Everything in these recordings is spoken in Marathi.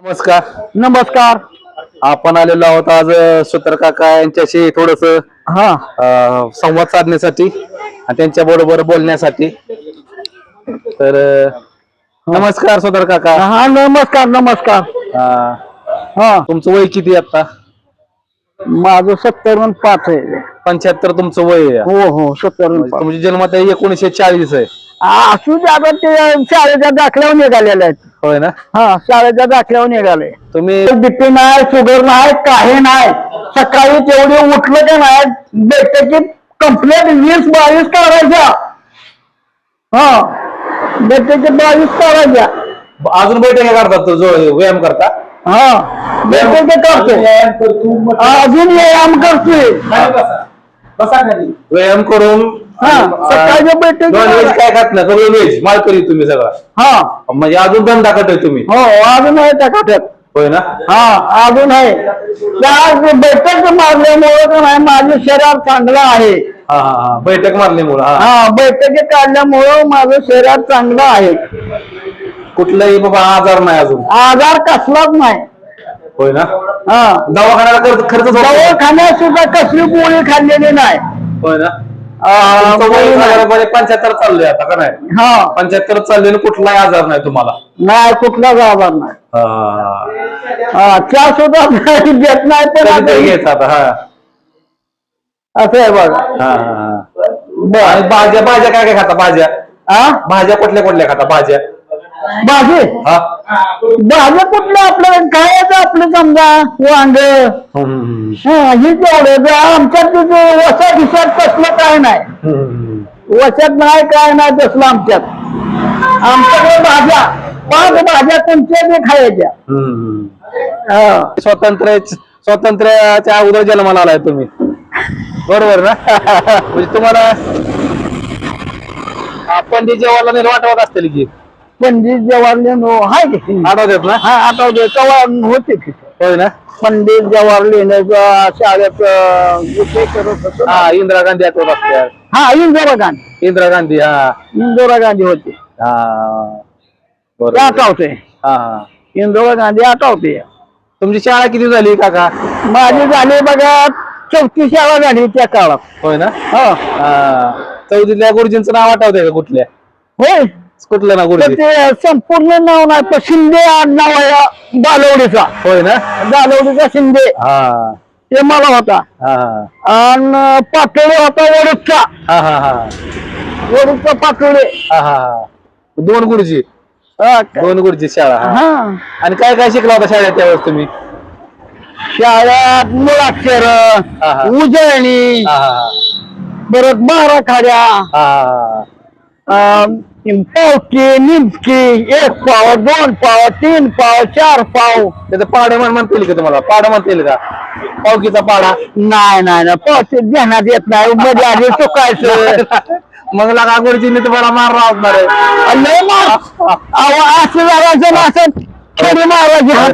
नमस्कार. नमस्कार. आपण आलेलो आहोत आज सूत्र काका यांच्याशी थोडस हा. संवाद साधण्यासाठी आणि त्यांच्या बरोबर बोलण्यासाठी. तर अ, नमस्कार सूत्र काका. हा नमस्कार नमस्कार. अ, हा. तुमचं वय किती आता? माझं सत्तर आणि पाच आहे. पंच्याहत्तर तुमचं वय आहे. हो हो सत्तर पाच. तुमची जन्मात एकोणीशे चाळीस आहे. असू द्या आता ते शाळेच्या दाखल्यावर निघालेले आहेत. होय ना? हा शाळेच्या दाखल्यावर निघाले. तुम्ही बीपी नाही शुगर नाही काही नाही सकाळी तेवढे उठलं का नाही बैठकीत कंप्लेंट वीस बावीस काढायच्या हा बैठकीत बावीस काढायच्या अजून बैठक करतात तो जो व्यायाम करता? हा बैठकी करतो. अजून व्यायाम करतोय. व्यायाम करून हा, सकाळच्या व्हेज काय खात नाही सगळं व्हेज माळकरी तुम्ही सगळं. हा. म्हणजे अजून दंडा आहे तुम्ही. हो अजून आहे त्या खात्यात. होय ना? हा अजून आहे. त्या बैठक मारल्यामुळे का नाही माझं शरीर चांगलं आहे. हा हा हा. बैठक मारल्यामुळं हा. हा बैठकी काढल्यामुळं माझं शरीर चांगलं आहे. कुठलाही बाबा आजार नाही अजून. आजार कसलाच नाही. होय ना? हा. दवाखान्याला खर्च खर्च होत. दवाखान्यात सुद्धा कसली गोळी खाल्लेली नाही. होय ना? नाही. पंच्याहत्तर चाललंय आता का नाही? हा. पंच्याहत्तर चालले कुठलाही आजार नाही तुम्हाला? नाही कुठलाच आजार नाही. हा. चहा सुद्धा देत नाही पण कधीतरी आता घ्यायचं आता हा. असं आहे बघा. हा, हा, हा. आणि भाज्या भाज्या काय काय खाता? भाज्या? हा भाज्या कुठल्या कुठल्या खाता? भाज्या? भाजी हा. भाजी कुठलं आपलं? खायचं आपलं समजा? वांग. हम्म, हा तेवढं आमच्यात वसात दिसत तसलं काय नाही. हम्म. वसात नाही काय नाही तसलं आमच्यात. आमच्याकडे भाज्या. पाच भाज्या कोणत्या बी खायच्या. हम्म. हा. स्वातंत्र्य स्वातंत्र्याच्या अगोदर जन्माला आलाय तुम्ही. बरोबर ना? म्हणजे तुम्हाला आपण जे जेवायला नाही वाटवत असतील की. पंडित जवाहरलाल नेहरू हाय की आठवतात ना? हा आठवते तेव्हा होते होय ना? पंडित जवाहरलाल नेहरू शाळेत अं, विषय करत होतो हा इंदिरा गांधी आठवत असतात हा इंदिरा गांधी. इंदिरा गांधी हा. इंदिरा गांधी होते. ते हा बरोबर. आठवते हा हा. इंदिरा गांधी आठवते तुमची शाळा किती झाली काका? माझी झाली बघा चौथी शाळा झाली त्या काळात. होय ना? हा. हा. चौथीतल्या गुरुजींचं नाव आठवतंय का कुठल्या? होय. कुठलं ना तर गुरुजी ते संपूर्ण नाव नाही पण शिंदे आडनाव आहे बालवडीचा. होय ना? बालवडीचा शिंदे. हा. ते मला होता. हा. आणि पाटोळे होता वडूदचा हा हा हा. वडूदचा पाटोळे हा हा हा. दोन गुरुजी. दोन गुरुजी शाळा हा. हा. आणि काय काय शिकला होता शाळेत त्यावेळेस तुम्ही? शाळेत मुळाक्षर हा. उजळणी हा हा परत बारा खाड्या. हा हा. अं, पावकी निमकी एक पाव दोन पाव तीन पाव चार पाव त्याचं पाडं म्हण म्हणतील का तुम्हाला? पाडं म्हणतील का? पावकीचा पाडा? नाही नाही ना पावते ध्यानात येत नाही. मध्ये आधी चुकायचं मग लगा गुरुजींनी तुम्हाला मारला असणार आहे. लय मार. अहो, असं जरायचं ना असं खेळी मारायची हात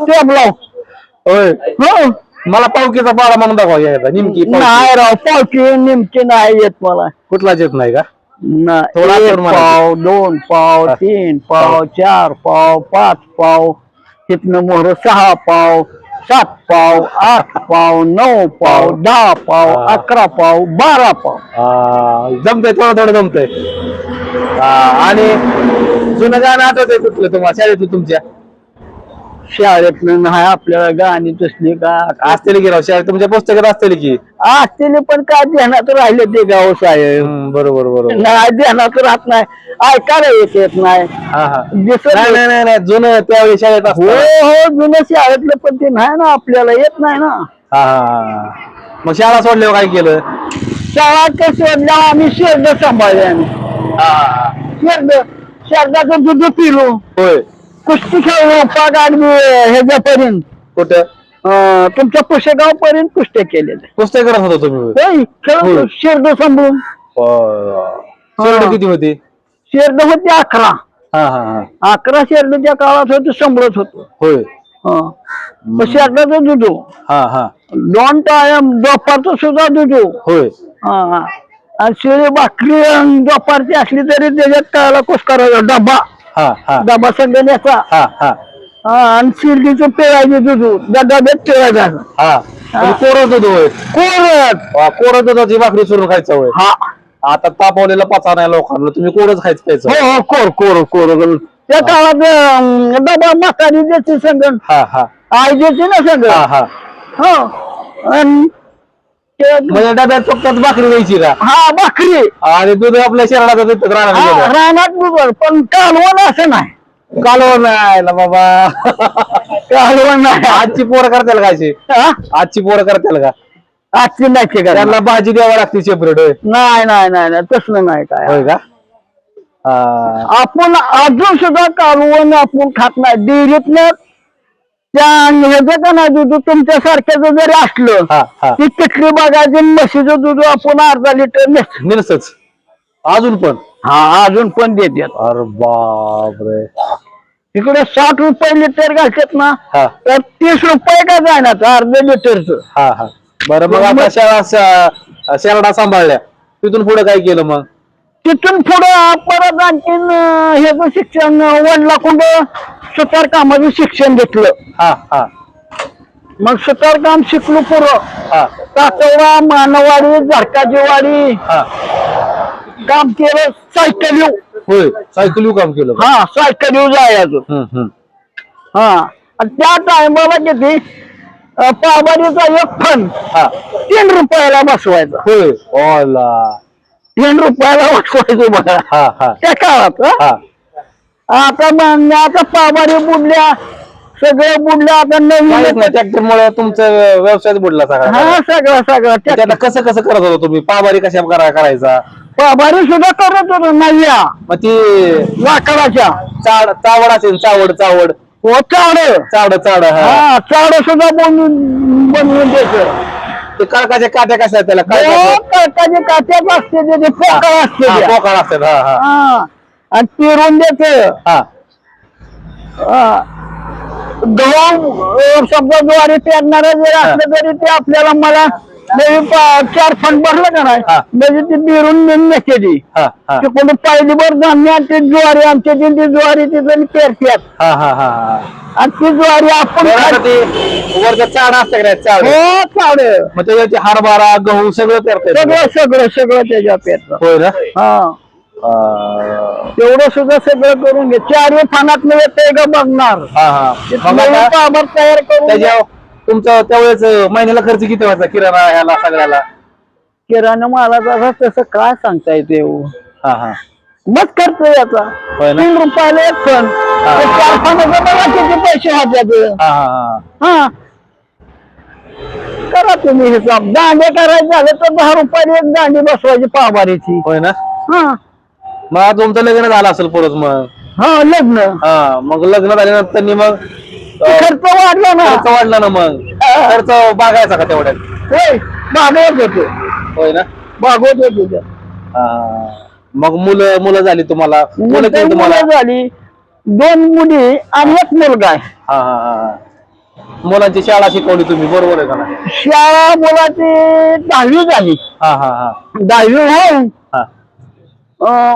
टेबलाव होय. हो. मला पावकीचा पाडा म्हणून दाखवा यायचा निमकी पावकी. नाही राव पावकी निमकी नाही येत मला कुठलाच येत नाही का नाही. एक मला. पाव दोन पाव तीन पाव चार पाव पाच पाव तिथनं मोहर सहा पाव सात पाव आठ पाव नऊ पाव दहा पाव हा. अकरा पाव बारा पाव जमतंय थोडं थोडं जमतंय आणि जुनं गाणं आठवतंय कुठलं तुम्हाला शाळेतलं तुमच्या शाळेत नाही आपल्याला गाणी तसली का? असतील की राव शाळेत तुमच्या पुस्तकात असतील की? असतील पण काय ध्यानात राहिले ते गाव साहेब हम्म, बरोबर बरोबर. नाही ध्यानात राहत नाही. ऐकायला येत येत नाही. हा हा. दिसत नाही नाही नाही नाही जुनं त्यावेळी शाळेत हो असतं. हो जुनं शाळेतलं पण ते नाही ना आपल्याला येत नाही ना. हा हा, हा. मग शाळा सोडल्यावर काय केलं? शाळा ते शोधल्या आम्ही शेरड सांभाळले आम्ही. हा, हा, हा. शेरड शेरडाचं दूध पिलो. होय. कुस्ती खेळलो पाच आठ ह्याच्यापर्यंत कुठं? अं, तुमच्या पुशेगाव पर्यंत कुस्त्या केलेल्या पुस्तक करत होतो तुम्ही? होय. शेरड सांभाळून. शेरड किती होती? शेरड होते अकरा. हा हा हा. अकरा शेरडच्या काळात होते सांभाळत होतो. होय. हं. शेरडाचं दूध हा हा. दोन टाइम दुपारचं सुद्धा दूध होय. हा आणि शिळी भाकरी दुपारची असली तरी त्याच्यात त्याला कुस करायचा डबा. हा हा. हा हा. आणि शिर्डीचं पेळायचे दूध. डब्यात पेळायचं हा. म्हणजे कोरं दूध होय. कोरड वा, कोरं दुधाची भाकरी सोडून खायचं होय. हा. आता तापवलेला पचा नाही लोकांना. तुम्ही कोरच खायचं प्यायचं. हो हो कोर कोर कोर. त्या काळात डबा म्हातारी द्यायची संगण. हा हा. आई द्यायची ना संगण. हा हा. हो. आणि म्हणजे डब्यात फक्त भाकरी द्यायची का? हा भाकरी. आणि दूध आपल्या शहरात हा, राहणार रानात दुधाळ पण कालवण असं नाही. कालवण नाही ना बाबा. कालवण नाही. आजची पोरं करताल का अशी? आजची पोरं करताल का? आजची नाही का त्यांना भाजी द्यावी लागते सेपरेट नाही नाही नाही तसलं नाही काय. होय का. आपण अजून सुद्धा कालवण आपण खात नाही. डेअरीतनं त्या ह्याचं का नाही दूध तुमच्या सारख्याचं जरी असलं हा हा. ती किटली बघायची म्हशीचं दूध आपण अर्धा लिटर नेस निरसच अजून पण? हा अजून पण देतात अरे बापरे. तिकडे साठ रुपये लिटर घालतात ना हा. तर तीस रुपये का जाणार अर्ध लिटरचं? हा हा. बरं मग आता शाळा शेरडा सांभाळल्या. तिथून पुढे काय केलं मग? तिथून पुढं परत आणखीन अं, ह्याचं शिक्षण वडला कुंड सुतार कामाचं शिक्षण घेतलं. हा हा. मग सुतार काम शिकलो पुरं हा. मानवाडी झरकाजीवाडी हा. काम केलं सायकल येऊ होय सायकल काम केलं? हा सायकल येऊ जायचं. हा आणि त्या टायमाला किती अं, एक फन हा. तीन रुपयाला बसवायचा. होय. ओला. तीन रुपयाला बसवायचं बघा हा हा. त्या काळात हं? हा. आता मान- आता पाबाडी बुडल्या सगळं बुडल्या आता नवीन ट्रॅक्टर मुळे तुमचं व्यवसाय बुडला सगळा. हा सगळं सगळं. त्या- त्याला कसं कसं करत होता तुम्ही? पाबारी कशा करा करायचा? पाबाडी सुद्धा करत होतो नव्या. मग ती लाकडाच्या. चाड चावड असेल चावड चावड. हो चाड चावड चावड हा. हा चाड सुद्धा बनवून बनवून द्यायचं ते काळकाच्या काट्या कशा आहेत त्याला? काय हो, कळकाचे काट्याच असते त्याचे पोकळ असते त्या. पोकाळ असतात हा हा. हा. आणि पेरून देत. हा. गहू अं, समजा ज्वारी पेरणार जरी असलं तरी ते आपल्याला मला पा- चार फंड भरलं का नाही. म्हणजे ती हा हा. ते कोणी पहिली भर धान्य आणि ती ज्वारी आमच्या ती ती ज्वारी तिथं पेरतात हा हा हा हा. आणि ती ज्वारी आपण वरचं चाड असतं का नाही, चाड. हो चाड. मग त्याच्यात हरभरा गहू सगळं पेरता सगळं सगळं सगळं त्याच्या पेरतात. होय ना? हा. तेवढं सुद्धा सगळं करून घे. चारही फानात येते का बघणार. तयार करून तुमचा त्यावेळेस महिन्याला खर्च किती व्हायचा किराणा ह्याला सगळ्याला? किराणा मालाचा तसं काय सांगता येते हो? हा. हा मग खर्च याचा होय ना? तीन रुपयाला एक पण. किती पैसे हा हा हा. करा तुम्ही हिसाब. दांडे करायचे झाले तर दहा रुपयाला एक दांडी बसवायची पावभारीची होय ना? हा. मग तुमचं लग्न झालं असेल परत मग? हा लग्न. हा मग लग्न झाल्यानंतर नी मग खर्च वाढला ना. खर्च वाढला ना मग. खर्च बागायचा का तेवढ्यात? होय भागवत होते. होय ना? भागवत होते त्या. हा. मग मुलं मुलं झाली तुम्हाला? मुलं तुम्हाला? झाली. दोन मुली आणि एक मुलगा आहे. हा हा हा. मुलांची शाळा शिकवली तुम्ही बरोबर आहे का ना शाळा मुलाची दहावी झाली. हा हा हा. दहावी होऊन हा. अं,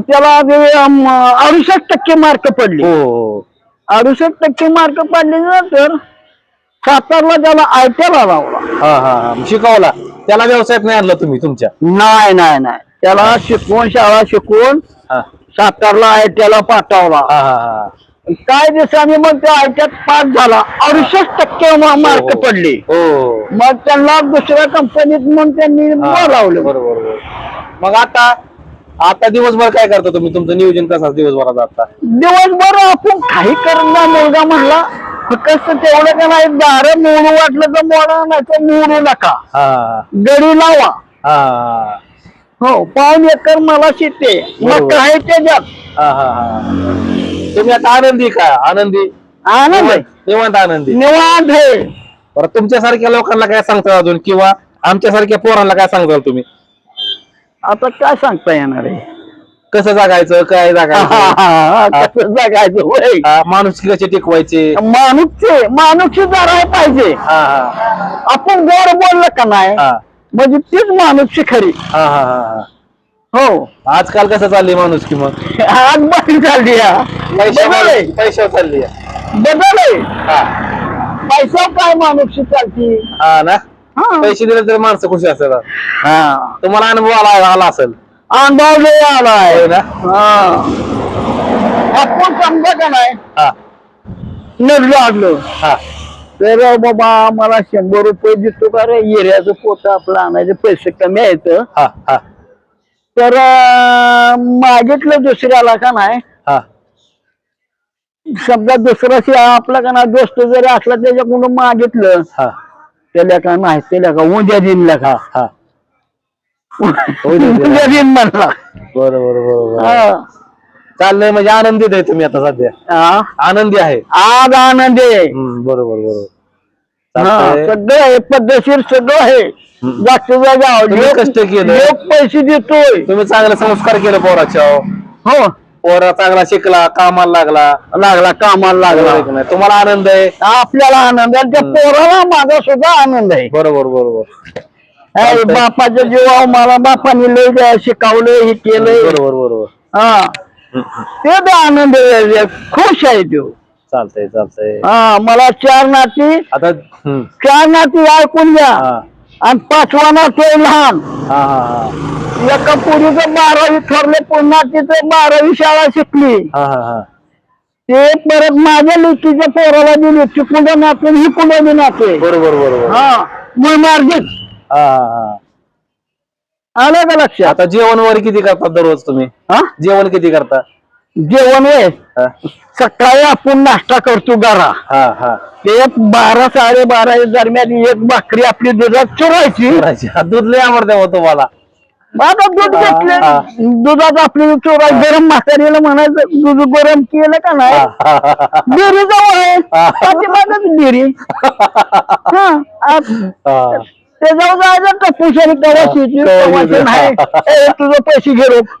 त्याला ते, अं, अडुसष्ट टक्के मार्क पडले. हो हो. अडुसष्ट टक्के मार्क पडले नंतर सातारला त्याला आयट्याला लावला हा हा हा. शिकवला. त्याला व्यवसायात नाही आणलं तुम्ही तुमच्या? नाही नाही नाही. त्याला शिकवून शाळा शिकवून हा. सातारला आयट्याला पाठवला. हा हा हा. काय दिवसांनी मग त्या आयट्यात पास झाला. अडुसष्ट टक्के मार्क हो. पडले. हो. मग त्यांना दुसऱ्या कंपनीत मग त्यांनी हा, बोलावलं. बरोबर बरोबर. मग आता आता दिवसभर काय करता तुम्ही? तुमचं नियोजन कसं असतं दिवसभरात आता? दिवसभर आपण काही करणार मुलगा म्हणला? फक्त तेवढं त्याला एक दार मोडू वाटलं तर मोडा नाही तर मोडू नका. हा. गडी लावा. हा. हो पाऊन एकर मला शेते मग बरोबर. काय त्याच्यात? हा हा हा. तुम्ही आता आनंदी का? आनंदी? आनंद आहे. निवांत आनंदी. निवांत आहे. बरं तुमच्यासारख्या लोकांना काय सांगता अजून? किंवा आमच्यासारख्या पोरांना काय सांगताल तुम्ही? आता काय सांगता येणार आहे? कसं जगायचं? काय जगायचं? कसं जगायचं होय? हा, माणुसकी कशी टिकवायचे? माणूसचे माणूसची जरा पाहिजे. हा हा. आपण गोड बोललं का नाही? हा. म्हणजे तीच माणूसची खरी. हा हा हा हा. हो. आजकाल कसं चालली माणूस की मग? आज बरी चालली हा. पैशा बदल आहे. पैशावर चालली आहे. बदल आहे. हा. पैसा काय माणूस चालती? हा ना? पैसे दिले तर माणसं खुशी असतात. हा. तुम्हाला अनुभव आला आला असेल. अनुभव लय आलाय होय ना? हा. आपण समजा का नाही? हा. लागलो. हा. तर बाबा मला शंभर रुपये देतो का रे? येऱ्याचं पोत आपलं आणायचे पैसे कमी आहेत. हा हा. तर अं, मागितलं दुसऱ्याला का नाही? हा. समजा दुसऱ्याशी आपला का ना दोस्त जरी असला त्याच्याकडून मागितलं हा. का नाही त्याला का उद्या दिन का हा. उद्या दिन. म्हणला. बरोबर बरोबर हा. चाललंय म्हणजे आनंदीत आहे तुम्ही आता सध्या. हा. आनंदी आहे. आज आनंद आहे. हम्म, बरोबर बरोबर हा, चालतंय. सगळं आहे पद्धतशीर सगळं आहे. जागच्या जागा तुम्ही कष्ट केलं. लोक पैसे देतोय. तुम्ही चांगले संस्कार केले पोराच्या. हो. पोरा चांगला शिकला कामाला लागला. लागला कामाला बरोबर लागला आहे की नाही? तुम्हाला आनंद आहे? आपल्याला आनंद आहे. त्या पोराला माझा सुद्धा आनंद आहे. बरोबर बरोबर. चालतंय. बापाच्या जीवावर मला बापाने लय शिकवलंय हे केलंय. बरोबर बरोबर. हा. ते बी आनंद आहे, खुश आहे तो. चालतंय चालतंय. हा मला चार नाती आता हम्म. चार नाती ऐकून घ्या. हा. आणि पाचवा आहे लहान. हा हा हा. एका पोरीचं बारावी ठरले पुन्हा तिथं बारावी शाळा शिकली. हा हा हा. ते परत माझ्या लेकीच्या पोराला दिली चिकुंडा नातू ही कुंडा बी नातू. बरोबर बरोबर. हा मग मार्जित हा हा. आलं का लक्षात? आता जेवण वगैरे किती करता दररोज तुम्ही? हा? जेवण किती करता? जेवण आहे हा. सकाळी आपण नाश्ता करतो गारा हा हा. ते बारा साडेबारा दरम्यान एक भाकरी आपली दुधात चुरायची. हा, दूध लय आवडते हो तुम्हाला. आता दूध हा, हा. घेतले दुधात आपली चोराय गरम म्हातारीला म्हणायचं दूध गरम केलं का नाही? हा, हा, हा, हा. डेअरी जवळ आहे. हा. पाठीमागच डेअरी हा आत- हा. ते जाऊ जायचं कवाशी. कवाशी नाही. ए, तुझं पैसे घे रोख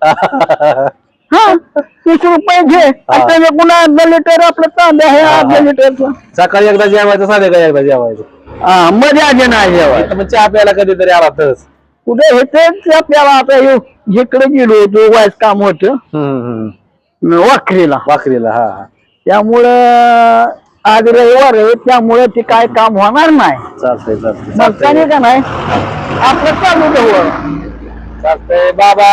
हा? तीस रुपये घे. आणि त्याच्या पुन्हा अर्धा लिटर आपलं तांबे आहे अर्धा. लिटरचं. सकाळी एकदा जेवायचं साधे का एकदा जेवायचं. हा मध्ये आधी नाही जेवाय इथं मग चहा प्यायला कधीतरी आला तरच कुठे हे आपल्याला आता हे जिकडे गेलो होतो वायस काम होतं. वाखरीला भाकरीला हा हा. त्यामुळं आज रविवार आहे त्यामुळे ते काय काम होणार नाही. चालतंय चालतंय. मग चालतंय. का नाही? आपलं चालू ठेवू चालतंय बाबा.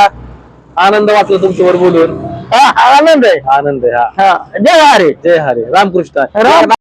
आनंद वाटला तुमच्यावर बोलून? हा आनंद आहे. आनंद आहे हा. हा. जय हरे. जय हरे. रामकृष्ण. राम